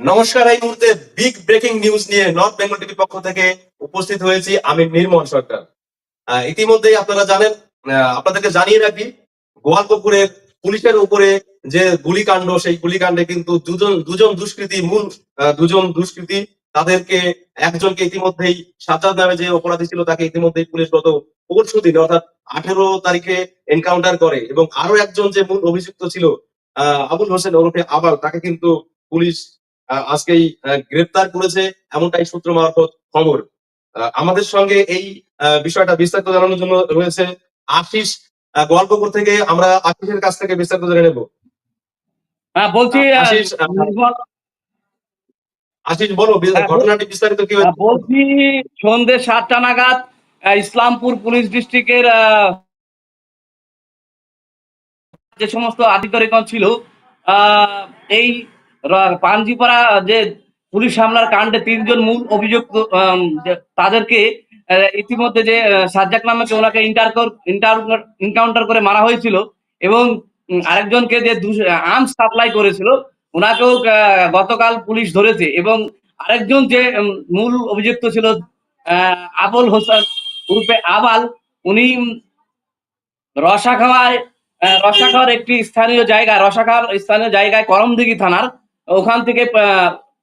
নমস্কার, এই মুহূর্তে বিগ ব্রেকিং নিউজ নিয়ে নর্থ বেঙ্গল টিভি পক্ষ থেকে উপস্থিত হয়েছি আমি নির্মল সরকার। ইতিমধ্যেই আপনারা জানেন আপনাদেরকে জানিয়ে রাখি, গোয়ালপুকুরের পুলিশের উপরে যে গুলিকাণ্ড, সেই গুলিকাণ্ডে কিন্তু দুজন দুজন দুষ্কৃতী মূল দুজন দুষ্কৃতী তাদেরকে একজনকে ইতিমধ্যেই সাজ্জাদ নামে যে অপরাধী ছিল, তাকে ইতিমধ্যেই পুলিশ গত পরশু দিন, অর্থাৎ আঠেরো তারিখে এনকাউন্টার করে এবং আরও একজন যে মূল অভিযুক্ত ছিল আবুল হোসেন ওরফে আবাল, তাকে কিন্তু পুলিশ আজকেই গ্রেপ্তার করেছে এমনটাই সূত্র মারফত খবর। আমাদের সঙ্গে এই বিষয়টা বিস্তারিত জানানোর জন্য রয়েছে আশিস। আহ, গোয়ালপুকুর থেকে আমরা আশিসের কাছ থেকে বিস্তারিত জেনে নেব। হ্যাঁ বলছি আশিস বলো হ্যাঁ, ঘটনাটি বিস্তারিত কি আহ, বলছি সন্ধ্যে সাতটা নাগাদ ইসলামপুর পুলিশ ডিস্ট্রিক্টের যে সমস্ত আধিকারিকগণ ছিল আহ, এই পাঞ্জিপাড়া যে পুলিশ হামলার কাণ্ডে তিনজন মূল অভিযুক্ত তাদেরকে ইতিমধ্যে যে সাজ্জাক নামকে ওনাকে ইনকাউন্টার করে মারা হয়েছিল এবং আরেকজনকে যে আর্মস সাপ্লাই করেছিল ওনাকেও গতকাল পুলিশ ধরেছে এবং আরেকজন যে মূল অভিযুক্ত ছিল আবুল হোসেন রূপে আবাল উনি উম, রসাখাওয়ায় আহ, রসাখাওয়ার একটি স্থানীয় জায়গা রসাখাওয়ার স্থানীয় জায়গায় করমদিঘি থানার ওখান থেকে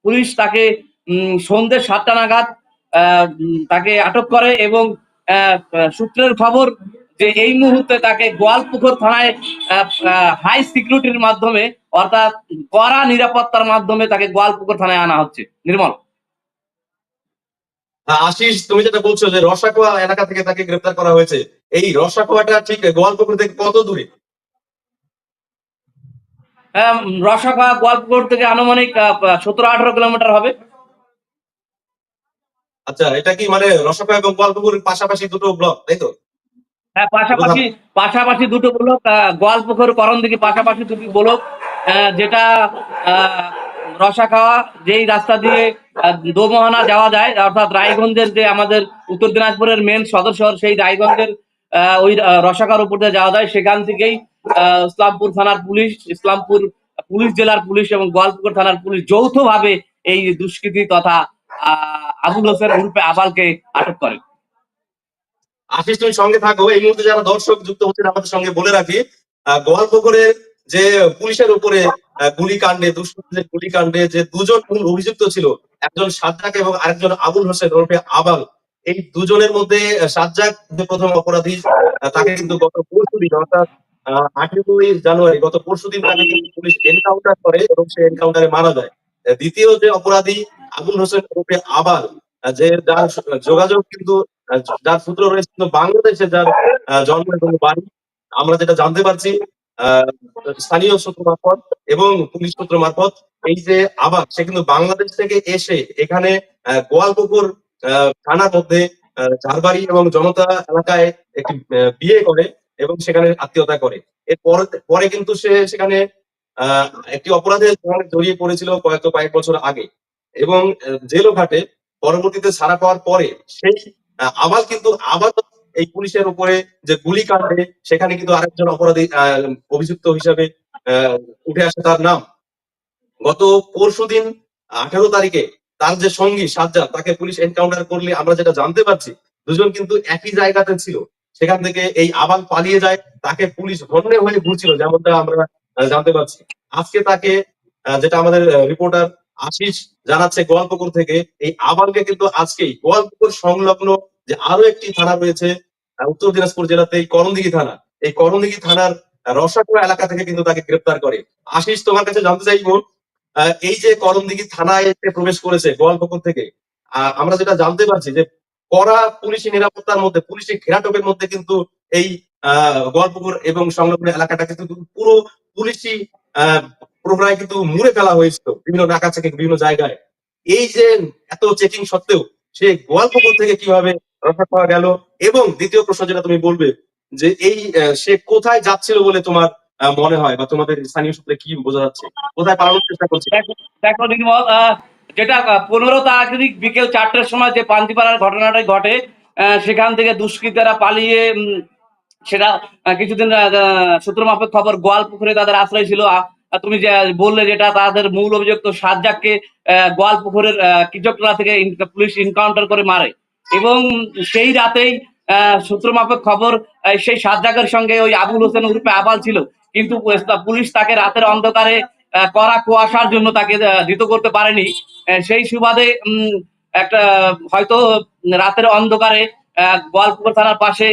পুলিশ তাকে সন্ধ্যে সাতটা নাগাদ তাকে আটক করে এবং সূত্রের খবর যে এই মুহূর্তে তাকে গোয়ালপুকুর থানায় হাই সিকিউরিটির মাধ্যমে অর্থাৎ কড়া নিরাপত্তার মাধ্যমে তাকে গোয়ালপুকুর থানায় আনা হচ্ছে। নির্মল? আহ, আশিস তুমি যেটা বলছো যে রসাকোয়া এলাকা থেকে তাকে গ্রেপ্তার করা হয়েছে এই রসাকোয়াটা ঠিক গোয়ালপুকুর থেকে কত দূরে? রসাখা গোয়ালপুকুর থেকে আনুমানিক সতেরো আঠারো কিলোমিটার হবে। আচ্ছা এটা কি মানে রসাকোয়া এবং গোয়ালপুকুর পাশাপাশি দুটো ব্লক তাই তো? হ্যাঁ পাশাপাশি পাশাপাশি দুটো ব্লক গোয়ালপুকুর করণদিঘি পাশাপাশি দুটি ব্লক যেটা আহ, রসাখাওয়া যেই রাস্তা দিয়ে দোমোহনা যাওয়া যায় অর্থাৎ রায়গঞ্জের যে আমাদের উত্তর দিনাজপুরের মেন সদর শহর সেই রায়গঞ্জের ওই রসাকার উপর দিয়ে যাওয়া যায় সেখান থেকেই ইসলামপুর থানার পুলিশ ইসলামপুর পুলিশ জেলার পুলিশ এবং গোয়ালপুকুর থানার পুলিশ যৌথভাবে এই দুষ্কৃতী তথা আবুল হোসেন উরুপে আবালকে আটক করে। আশিস তুমি সঙ্গে থাকো। এই মুহূর্তে যারা দর্শক যুক্ত হচ্ছেন আমাদের সঙ্গে বলে রাখি গোয়ালপুকুরের যে পুলিশের উপরে আহ, গুলিকাণ্ডে দুষ্কৃতীদের গুলিকাণ্ডে যে দুজন মূল অভিযুক্ত ছিল একজন সাজ্জাক এবং আরেকজন আবুল হোসেন ওরফে আবাল এই দুজনের মধ্যে সাজ্জাক যে প্রথম অপরাধী তাকে কিন্তু গত পরশু দিন অর্থাৎ আঠেরোই জানুয়ারি গত পরশু দিন তাকে পুলিশ এনকাউন্টার করে এবং সে এনকাউন্টারে মারা যায়। দ্বিতীয় যে অপরাধী আবুল হোসেন ওরফে আহ, যে যার যোগাযোগ কিন্তু যার সূত্র রয়েছে কিন্তু বাংলাদেশে যার জন্ম এবং বাড়ি আমরা যেটা জানতে পারছি স্থানীয় সূত্র মারফত এবং পুলিশ সূত্র মারফত এই যে আবার সে কিন্তু বাংলাদেশ থেকে এসে এখানে গোয়ালপুকুর থানার মধ্যে ঝাড়বাড়ি এবং জনতা এলাকায় একটি বিয়ে করে। এবং সেখানে আত্মীয়তা করে। এর পরে কিন্তু সে সেখানে একটি অপরাধে জড়িয়ে পড়েছিল কয়েক কয়েক বছর আগে। এবং জেলও ঘাটে পরবর্তীতে ছাড়া পাওয়ার পরে সেই আবার কিন্তু আবার এই পুলিশের উপরে যে গুলিকাণ্ডে সেখানে কিন্তু আরেকজন অপরাধী অভিযুক্ত হিসাবে উঠে আসে তার নাম। গত পরশু দিন আঠেরো তারিখে তার যে সঙ্গী সাজ্জাদ, তাকে পুলিশ এনকাউন্টার করলে আমরা যেটা জানতে পারছি, দুজন কিন্তু একই জায়গাতে ছিল। সেখান থেকে এই আবাল পালিয়ে যায়, তাকে পুলিশ ধন্যে হয়ে ঘুরছিল, যেমনটা আমরা জানতে পারছি। আজকে তাকে যেটা আমাদের রিপোর্টার আশিস জানাচ্ছে গোয়ালপুকুর থেকে, এই আবালকে কিন্তু আজকেই গোয়ালপুকুর সংলগ্ন যে আরও একটি থানা রয়েছে উত্তর দিনাজপুর জেলাতে এই করণদিঘি থানা। এই করণদিঘি থানার রসাকুয়া এলাকা থেকে কিন্তু তাকে গ্রেপ্তার করে। আশিস, তোমার কাছে জানতে চাইব এই যে করণদিঘি থানায় প্রবেশ করেছে গোয়ালপুকুর থেকে আমরা যেটা জানতে পারছি যে কড়া পুলিশি নিরাপত্তার মধ্যে পুলিশি ঘেরাটোপের মধ্যে কিন্তু এই আহ, এবং সংলগ্ন এলাকাটা কিন্তু পুরো পুলিশি প্রহরায় কিন্তু মুড়ে ফেলা হয়েছিল বিভিন্ন নাকা থেকে বিভিন্ন জায়গায়। এই যে এত চেকিং সত্ত্বেও সে গোয়ালপুকুর থেকে কীভাবে রক্ষা পাওয়া গেল এবং দ্বিতীয় প্রশ্ন যেটা তুমি বলবে যে এই সে কোথায় যাচ্ছিল বলে তোমার মনে হয় বা তোমাদের স্থানীয় সূত্রে কি বোঝা যাচ্ছে? কোথায় পালানোর চেষ্টা করছে? দেখো- যেটা পনেরো তারিখ বিকেল চারটের সময় যে পান্তিপাড়ার ঘটনাটা ঘটে সেখান থেকে দুষ্কৃতীরা পালিয়ে সেটা কিছুদিন সূত্র মাফিক খবর গোয়াল পুকুরে তাদের আশ্রয় ছিল। তুমি যে বললে যেটা, তাদের মূল অভিযুক্ত সাজ্জাককে গোয়ালপুকুরের কীচকতলা থেকে পুলিশ ইনকাউন্টার করে মারে। এবং সেই রাতেই সূত্র মাফিক খবর সেই সাজ্জাকের সঙ্গে ওই আবুল হোসেন গ্রুপে আবাল ছিল। কিন্তু পুলিশ তাকে রাতের অন্ধকারে কড়া কুয়াশার জন্য তাকে ধৃত করতে পারেনি। সেই সুবাদে একটা, হয়তো রাতের অন্ধকারে গোয়ালপুকুর থানার পাশে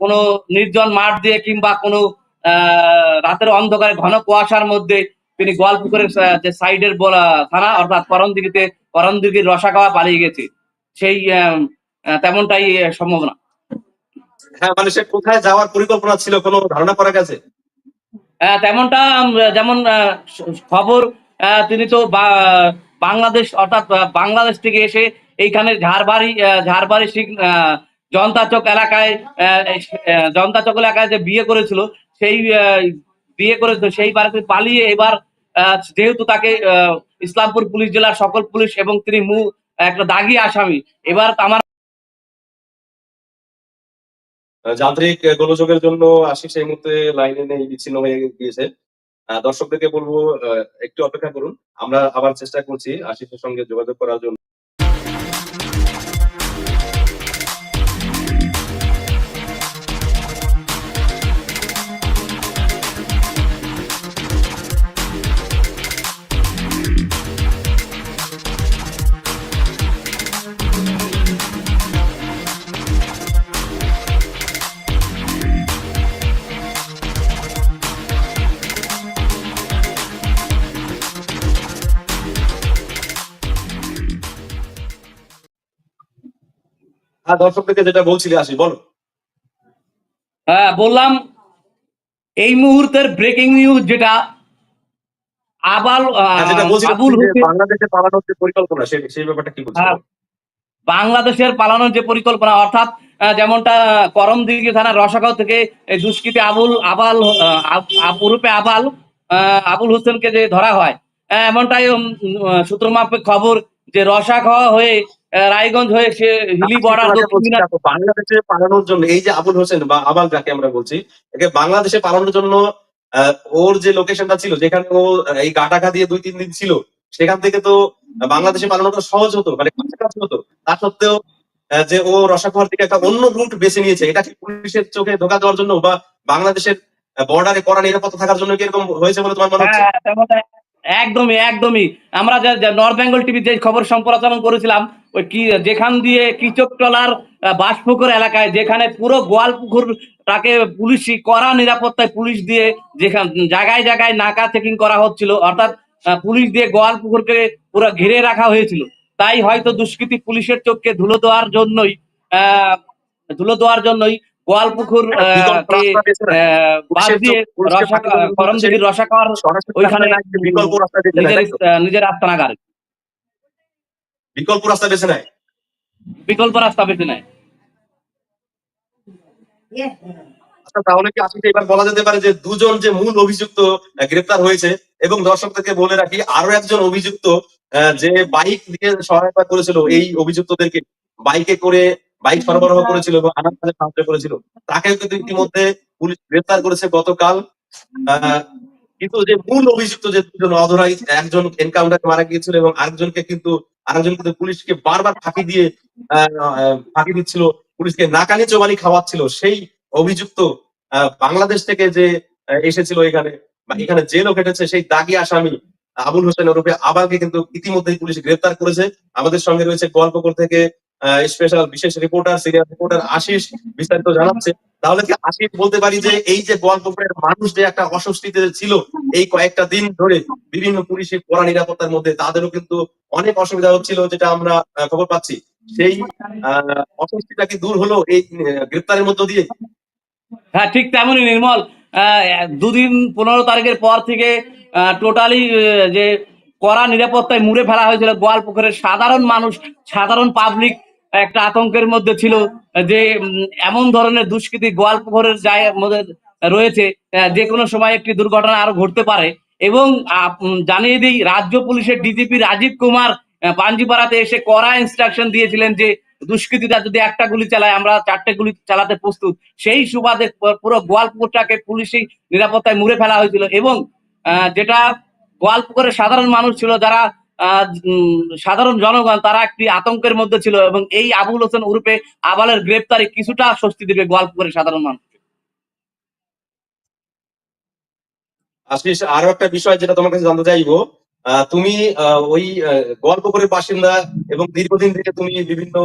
কোনো নির্জন মাঠ দিয়ে কিংবা কোনো রাতের অন্ধকারে ঘন কুয়াশার মধ্যে তিনি গোয়ালপুকুরের যে সাইডের থানা, অর্থাৎ করণদিঘিতে, করণদিঘির রসাকাওয়া পালিয়ে গেছে। সেই তেমনটাই সম্ভাবনা। হ্যাঁ মানে সে কোথায় যাওয়ার পরিকল্পনা ছিল, কোনো ধারণা করা গেছে? তেমনটা যেমন খবর তিনি তো বাংলাদেশ অর্থাৎ বাংলাদেশ থেকে এসে এইখানে ঝাড়বাড়ি ঝাড়বাড়ি শিখ- আহ, জনতা চক এলাকায় আহ, এই জনতা চক এলাকায় যে বিয়ে করেছিল সেই বিয়ে করেছিল সেই বাড়িতে পালিয়ে এবার যেহেতু তাকে ইসলামপুর পুলিশ জেলার সকল পুলিশ এবং তিনি মু একটা দাগি আসামি এবার আমার যান্ত্রিক গোলযোগের জন্য আশিস এই মুহূর্তে লাইনে নেই, বিচ্ছিন্ন হয়ে গিয়েছে। দর্শকদেরকে বলব একটু অপেক্ষা করুন। আমরা আবার চেষ্টা করছি আশিসের সঙ্গে যোগাযোগ করার জন্য। আর দর্শকদেরকে যেটা বলছিলে আশিস বলো হ্যাঁ বললাম এই মুহূর্তের ব্রেকিং নিউজ যেটা আবাল হ্যাঁ, আবুল বাংলাদেশে পালানোর যে পরিকল্পনা সেই ব্যাপারটা কি বলছো হ্যাঁ। বাংলাদেশের পালানোর যে পরিকল্পনা অর্থাৎ যেমনটা করমদিঘি থানার রসাগাঁও থেকে দুষ্কৃতী আবুল আবাল ওরূপে আবাল আবুল হোসেনকে যে ধরা হয় আহ, এমনটাই সূত্র মাফিক খবর যে রসাখাওয়া হয়ে রায়গঞ্জ হয়ে সে হিলি বর্ডার আচ্ছা, দিনাজ- দেখো, বাংলাদেশে পালানোর জন্য এই যে আবুল হোসেন বা আবাল যাকে আমরা বলছি একে বাংলাদেশে পালানোর জন্য ওর যে লোকেশনটা ছিল যেখানে ও এই গাটাকা দিয়ে দুই তিন দিন ছিল সেখান থেকে তো বাংলাদেশে পালানোটা সহজ হতো মানে কাছাকাছি হতো তা সত্ত্বেও যে ও রসাখোয়ার দিকে একটা অন্য রুট বেছে নিয়েছে এটা কি পুলিশের চোখে ধোকা দেওয়ার জন্য বা বাংলাদেশের বর্ডারে করা নিরাপত্তা থাকার জন্য কি এরকম হয়েছে বলে তোমার মনে হচ্ছে হ্যাঁ। একদমই একদমই। আমরা যে নর্থ বেঙ্গল টিভি যে খবর সম্প্রচারণ করেছিলাম ওই কি যেখান দিয়ে কিচকতলার আহ, বাসপুকুর এলাকায় যেখানে পুরো গোয়ালপুকুর তাকে পুলিশ কড়া নিরাপত্তায় পুলিশ দিয়ে যেখান জায়গায় জায়গায় নাকা চেকিং করা হচ্ছিল অর্থাৎ পুলিশ দিয়ে গোয়ালপুকুরকে পুরো ঘিরে রাখা হয়েছিল। তাই হয়তো দুষ্কৃতী পুলিশের চোখকে ধুলো দেওয়ার জন্যই আহ ধুলো দেওয়ার জন্যই গোয়ালপুকুর বাদ দিয়ে ওইখানে নিজের বিকল্প রাস্তা বেছে নেয় বিকল্প রাস্তা বেছে নেয় আচ্ছা তাহলে কি আসলে এবার বলা যেতে পারে যে দুজন যে মূল অভিযুক্ত গ্রেপ্তার হয়েছে এবং দর্শকদেরকে বলে রাখি আরও একজন অভিযুক্ত যে বাইক দিয়ে সহায়তা করেছিল এই অভিযুক্তদেরকে বাইকে করে বাইক সরবরাহ করেছিল এবং আনার কাজে সাহায্য করেছিল। তাকেও কিন্তু ইতিমধ্যে পুলিশ গ্রেপ্তার করেছে গতকাল। কিন্তু যে মূল অভিযুক্ত যে দুজন অধরাই একজন এনকাউন্টারে মারা গিয়েছিল এবং আরেকজনকে কিন্তু আরেকজন কিন্তু পুলিশকে বারবার ফাঁকি দিয়ে ফাঁকি দিচ্ছিল পুলিশকে নাকানি চোবানি খাওয়াচ্ছিল। সেই অভিযুক্ত বাংলাদেশ থেকে যে এসেছিল এখানে বা এখানে জেলও কেটেছে সেই দাগি আসামি আবুল হোসেন ওরফে আবালকে কিন্তু ইতিমধ্যেই পুলিশ গ্রেপ্তার করেছে। আমাদের সঙ্গে রয়েছে গোয়ালপুকুর থেকে স্পেশাল বিশেষ রিপোর্টার সিরিয়াল রিপোর্টার আশিস বিস্তারিত জানাচ্ছে। তাহলে কি আশিস বলতে পারি যে, এই যে গোয়ালপুকুরের মানুষ যে একটা অস্বস্তিতে ছিল, এই কয়েকটা দিন ধরে বিভিন্ন পুলিশের কড়া নিরাপত্তার মধ্যে তাদেরও কিন্তু অনেক অসুবিধা হচ্ছিল, যেটা আমরা খবর পাচ্ছি। সেই অস্বস্তিটা কি দূর হলো এই গ্রেপ্তারের মধ্য দিয়ে? হ্যাঁ ঠিক তেমনই নির্মল। দুদিন পনেরো তারিখের পর থেকে টোটালি যে কড়া নিরাপত্তায় মুড়ে ফেলা হয়েছিল গোয়ালপুকুরের সাধারণ মানুষ, সাধারণ পাবলিক একটা আতঙ্কের মধ্যে ছিল যে এমন ধরনের দুষ্কৃতি গোয়ালপুকুরের জায়গার মধ্যে রয়েছে যে কোনো সময় একটি দুর্ঘটনা আরও ঘটতে পারে। এবং জানিয়ে দিই, রাজ্য পুলিশের ডিজিপি রাজীব কুমার পাঞ্জিপাড়াতে এসে কড়া ইনস্ট্রাকশন দিয়েছিলেন যে, দুষ্কৃতীরা যদি একটা গুলি চালায়, আমরা চারটে গুলি চালাতে প্রস্তুত। সেই সুবাদে পুরো গোয়ালপুরটাকে পুলিশি নিরাপত্তায় মুড়ে ফেলা হয়েছিল। এবং যেটা গোয়ালপুকুরের সাধারণ মানুষ ছিল, যারা সাধারণ জনগণ তারা একটি আতঙ্কের মধ্যে ছিল এবং এই আবুল হোসেন উরুপে আবালের গ্রেপ্তারে কিছুটা স্বস্তি দেবে গোয়ালপুকুরের সাধারণ মানুষ। আশিস আরও একটা বিষয় যেটা তোমার কাছে জানতে চাইব। তুমি ওই আহ, গোয়ালপুকুরের বাসিন্দা এবং দীর্ঘদিন থেকে তুমি বিভিন্ন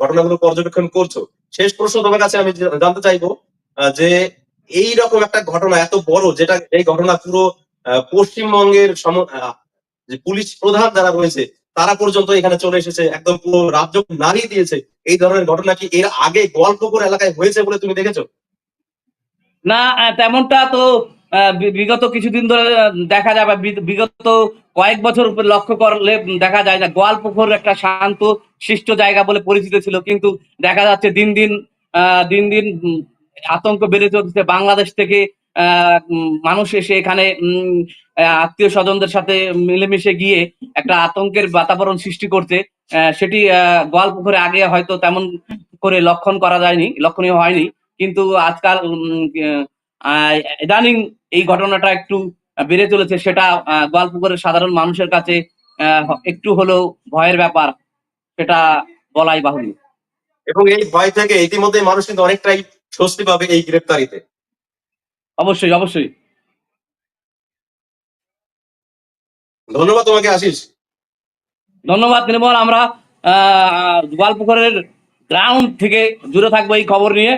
ঘটনাগুলো পর্যবেক্ষণ করছ। শেষ প্রশ্ন তোমার কাছে আমি জানতে চাইব যে এই রকম একটা ঘটনা এত বড় যেটা এই ঘটনা পুরো পশ্চিমবঙ্গের যে পুলিশ প্রধান যারা রয়েছে, তারা পর্যন্ত এখানে চলে এসেছে, একদম পুরো রাজ্য নাড়িয়ে দিয়েছে। এই ধরনের ঘটনা কি এর আগে গোয়ালপুকুর এলাকায় হয়েছে বলে তুমি দেখেছ? না তেমনটা তো বিগত কিছুদিন ধরে দেখা যায় বা বিগত কয়েক বছর লক্ষ্য করলে দেখা যায় না গোয়ালপুকুর একটা শান্ত, শিষ্ট জায়গা বলে পরিচিত ছিল। কিন্তু দেখা যাচ্ছে দিন দিন দিন দিন আতঙ্ক বেড়ে চলছে। বাংলাদেশ থেকে মানুষ এসে এখানে আত্মীয় স্বজনদের সাথে মিলেমিশে গিয়ে একটা আতঙ্কের বাতাবরণ সৃষ্টি আহ, সেটি আহ, গোয়ালপুকুরে আগে হয়তো তেমন করে লক্ষণ করা যায়নি লক্ষণীয় হয়নি। কিন্তু আজকাল ইদানিং এই ঘটনাটা একটু বেড়ে চলেছে সেটা গোয়ালপুকুরের সাধারণ মানুষের কাছে একটু হলেও ভয়ের ব্যাপার সেটা বলাই বাহুল্য। এবং এই ভয় থেকে ইতিমধ্যে মানুষ কিন্তু অনেকটাই স্বস্তি পাবে এই গ্রেপ্তারিতে। অবশ্যই অবশ্যই। ধন্যবাদ তোমাকে আশিস। ধন্যবাদ নির্মল। আমরা গোয়ালপুকুরের গ্রাউন্ড থেকে জুড়ে থাকব এই খবর নিয়ে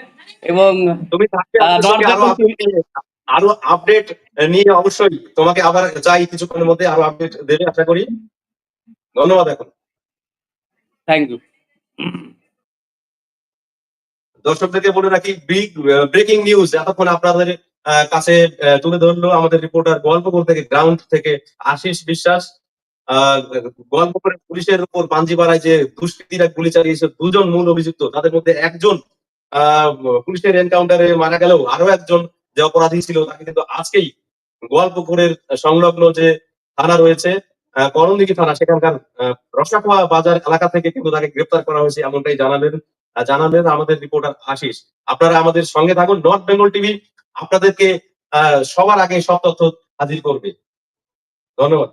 এবং তুমি আরও আপডেট নিয়ে অবশ্যই তোমাকে আবার চাই কিছুক্ষণের মধ্যে আরও আপডেট দেবে আশা করি। ধন্যবাদ এখন। থ্যাংক ইউ দর্শকদেরকে বলে রাখি বিগ ব্রেকিং নিউজ এতক্ষণ আপনাদের কাছে তুলে ধরলো আমাদের রিপোর্টার গল্পপুর থেকে গ্রাউন্ড থেকে আশিস বিশ্বাস। আহ, গল্পপুরের পুলিশের উপর পাঞ্জিপাড়ায় যে দুষ্কৃতীরা গুলি চালিয়েছে দুজন মূল অভিযুক্ত তাদের মধ্যে একজন পুলিশের এনকাউন্টারে মারা গেলেও আরও একজন যে অপরাধী ছিল তাকে কিন্তু আজকেই গোয়ালপুকুরের সংলগ্ন যে থানা রয়েছে করণদিঘি থানা সেখানকার আহ, রসাখোয়া বাজার এলাকা থেকে কিন্তু তাকে গ্রেপ্তার করা হয়েছে এমনটাই জানালেন জানালেন আমাদের রিপোর্টার আশিস। আপনারা আমাদের সঙ্গে থাকুন নর্থ বেঙ্গল টিভি আপনাদেরকে সবার আগে সব তথ্য হাজির করবে। ধন্যবাদ।